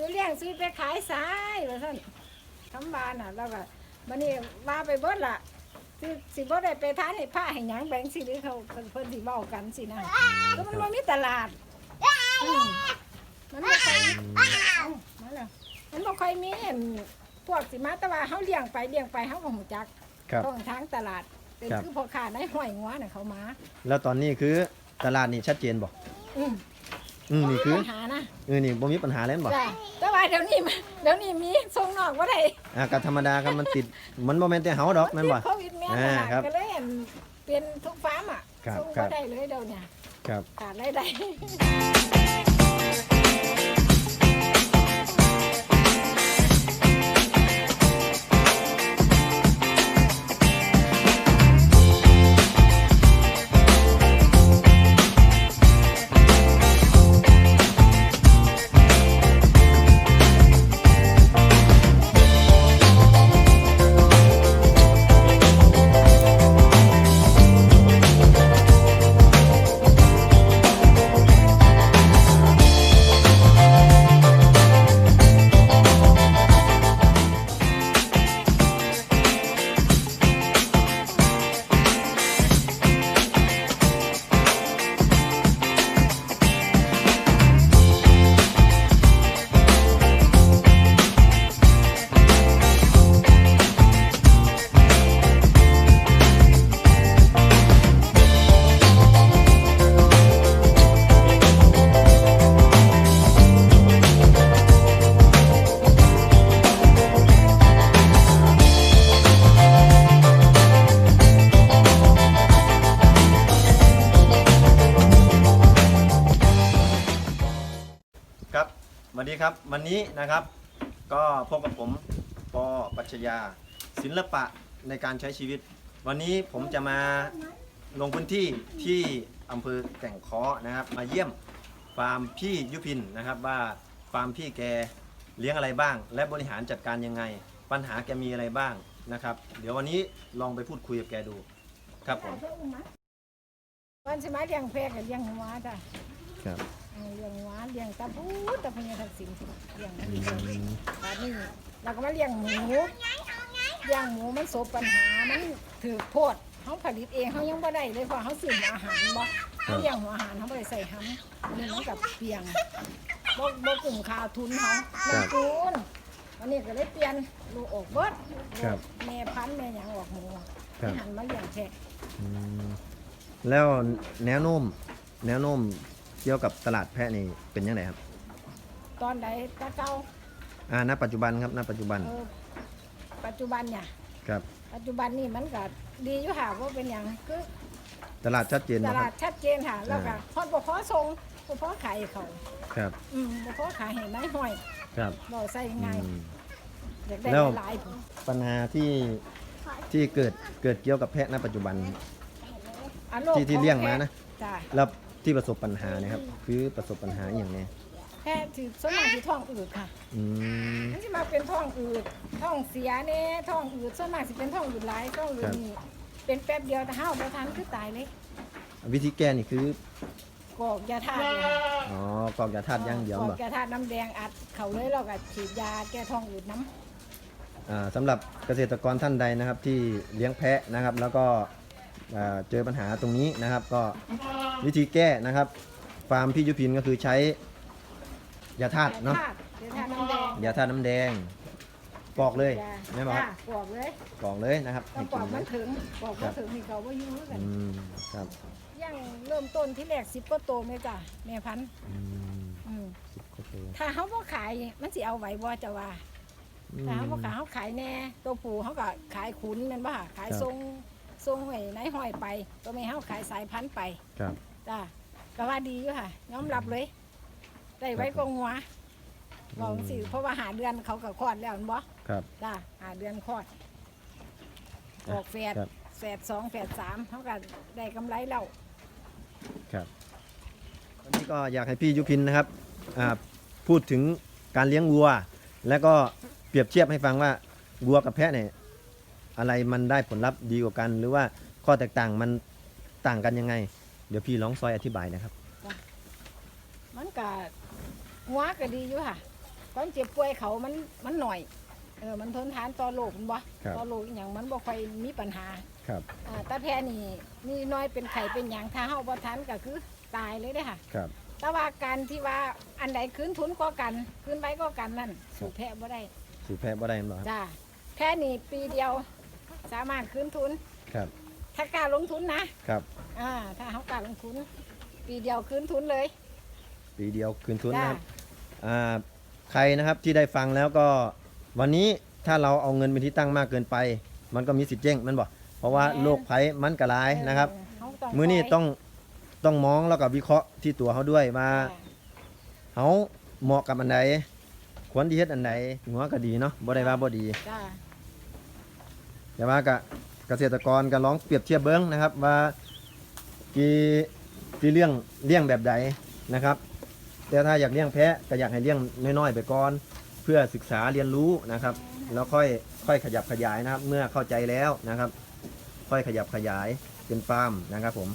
ซื้อเลี้ยงซื้อไปขายสายว่าซั่นคำบานน่ะแล้วก็บัดนี้ว่าไปเบิดล่ะสิสิบ่ได้ไปทานให้ผ้าให้หยังแบ่งสิหรือเขาเพิ่นเพิ่นสิเว้ากันสินะก็มันบ่มีตลาดอืมมันบ่ค่อยเอามาแล้วมันบ่ค่อยมีอันพวกสิมาแต่ว่าเฮาเลี้ยงไปเลี้ยงไปเฮาก็ฮู้จักครับ ต้องทางตลาดเป็นครับ คือพ่อค้าในห้อยงัวน่ะเขามา แล้วตอนนี้คือตลาดนี่ชัดเจนบ่อืม อืมนี่คือปัญหานะเออนี่บ่มีปัญหาแล้วบ่จ้ะแต่ว่าเดี๋ยวนี้มันเดี๋ยวนี้มีส่งนอกบ่ได้อ่าก็ธรรมดาครับมันติดมันบ่แม่นแต่เฮาดอกแม่นบ่ โควิดแม่นอ่าน่ะครับก็เลยอันเป็นทุกฟาร์มอะครับส่งครับ่บได้เลยเดี๋ยวเนี้ครับ ขาดรายได้ ครับสวัสดีครับ วันนี้นะครับ ก็พบกับผมปอปัชญา ศิลปะในการใช้ชีวิต วันนี้ผมจะมาลงพื้นที่ที่อำเภอแก่งค้อนะครับ มาเยี่ยมฟาร์มพี่ยุพินนะครับว่าฟาร์มพี่แกเลี้ยงอะไรบ้าง และบริหารจัดการยังไง ปัญหาแกมีอะไรบ้างนะครับ เดี๋ยววันนี้ลองไปพูดคุยกับแกดูครับผมวันสิมาเลี้ยงแพะกับเลี้ยงหัวจ้ะครับ เออเลี้ยงหัวเลี้ยงตะปูตะพญาทักษิณเลี้ยงมันเลี้ยงแบบนี้เราก็มาเลี้ยงหมูเลี้ยงหมูมันโสบปัญหามันถือโพดเขาผลิตเองเขายังบ่ได้เลยเพราะเขาซื้อหัวอาหารบ่เขาเลี้ยงหัวอาหารเขาบ่ได้ใส่ห้ำนี่มันกับเปลียงบ่บ่กลุ่มค่าทุนเขาลงทุนวันนี้ก็เลยเปลี่ยนลูกออกเบิดครับแม่พันธุ์แม่หยังออกหมูครับ หันมาเลี้ยงแพะอืมแล้วแนวโน้มแนวโน้ม เกี่ยวกับตลาดแพะนี่เป็นยังไงครับ ตอนใดตะเก่าอ่าณปัจจุบันครับณปัจจุบันเออปัจจุบันเนี่ยครับปัจจุบันนี่มันก็ดีอยู่ค่ะว่าเป็นอย่างคือตลาดชัดเจนตนะคลารัดบ ชัดเจนค่ะแล้วก็พอดบ่พอส่งบ่พอขายให้เขาครับอืมบ่พอขายให้นายห้อยครับบ่ใส่อืง่ายมอยากได้แล้ว หลายๆพุ่นปัญหาที่ที่เกิดเกิดเกี่ยวกับแพะณปัจจุบัน อันโลกที่ที่เลี้ยงมานะ จ้ะแล้ว ที่ประสบปัญหาเนะครับ คือประสบปัญหาอย่างนี้แค่ที่ส่วนมากที่ท้องอืดค่ะอืม มันสิมาเป็นท้องอืดท้องเสียแน่ท้องอืดส่วนมากสิเป็นท้องอืดหลายท้องอืดนี่เป็นแป๊บเดียวแต่ห้าวบ่ทันคือตายเลยวิธีแก้นี่คือกอกยาธาตุเลยอ๋อกรอกยาธาตุอย่างเดียวกเหรออกยาธาตุน้ำแดงอัดเขาเลยแล้วก็ฉีดยาแก้ท้องอืดน้ำอ่าสำหรับเกษตรกรท่านใดนะครับที่เลี้ยงแพะนะครับ แล้วก็อ่าเจอปัญหาตรงนี้นะครับ ก็ วิธีแก้นะครับ ฟาร์มพี่ยุพินก็คือใช้ยาธาตุเนาะยาธาตุน้ำแดงยาธาตุน้ำแดงปอกเลยจ้ะไม่บอกจ้ะปอกเลยปอกเลยนะครับต้อให้งปกิอกนมันะนถึงปอกมันถึงนี่เขาว่าอยู่กันอืมครับยังเริ่มต้นที่แรกสิบก็โตไหมจ้ะแม่พันธุ์อืมอืมสิบกว่าตัวถ้าเขาบ่ขายมันสิเอาไหวบ่จะว่าถ้าเขาบ่ขายเขาขายแน่ตัวผู้เขาก็ขายขุนแม่นบ่ค่ะขายทรงทรงหวยในห้อยไป ตัวแม่เขาขายสายพันธุ์ไป ครับ จ้ะก็ว่าดีอยู่ค่ะยอมรับเลยได้ไว้กองหัวบอกสิเพราะว่าหาเดือนเขาก็คลอดแล้วแม่นบ่ครับจ้าหาเดือนคลอดออกแฝดครับ แฝดสองแฝดสามเขาก็ได้กำไรแล้ว ครับวันนี้ก็อยากให้พี่ยุพินนะครับอ่าพูดถึงการเลี้ยงวัว แล้วก็เปรียบเทียบให้ฟังว่าวัวกับแพะเนี่ยอะไรมันได้ผลลัพธ์ดีกว่ากัน หรือว่าข้อแตกต่างมันต่างกันยังไง เดี๋ยวพี่ร้องซอยอธิบายนะครับ มันก็หัวก็ดีอยู่ค่ะความเจ็บป่วยเขามันมันหน่อยเออมันทนทานต่อโรคมันบ่ครับต่อโรคอหย่างมันบ่ค่อยมีปัญหาครับ อ่าตาแพ้นี่นี่น้อยเป็นไข่เป็นหยังถ้าเฮาบ่ทันก็คือตายเลยเด้อค่ะ ครับ แต่ว่าการที่ว่าอันใดคืนทุนก็กันคืนไว้ก็กันนั่นสู่แพ้บ่ได้สูแพ้บ่ได้แม่นบ่ครับ จ้าแพ้นี่ปีเดียว สามารถคืนทุนครับ ถ้ากล้าลงทุนนะครับ อ่าถ้าเขากล้าลงทุน ปีเดียวคืนทุนเลยปีเดียวคืนทุนจ้านะครับอ่าใครนะครับที่ได้ฟังแล้วก็วันนี้ถ้าเราเอาเงินเป็นที่ตั้งมากเกินไป มันก็มีสิทธิ์เจ๊งแมันบ่เพราะว่าโรคภัยมันกระลายนะครับเออเขามื้อนี้ปล่ยต้องต้องมองแล้วก็วิเคราะห์ที่ตัวเขาด้วยว่า จ้าเขาเหมาะกับอันใดควรที่เฮ็ดอันใดหัวก็ดีเนาะบ่ได้ว่าบ่ดี จ้าแต่ว่าก็ เกษตรกรก็ลองเปรียบเทียบเบิ้งนะครับ ว่ากี่กี่เลี้ยงเลี้ยงแบบใดนะครับ แต่ถ้าอยากเลี้ยงแพะก็อยากให้เลี้ยงน้อยๆไปก่อนเพื่อศึกษาเรียนรู้นะครับ แล้วค่อยค่อยขยับขยายนะครับ เมื่อเข้าใจแล้วนะครับ ค่อยขยับขยายเป็นฟาร์มนะครับผม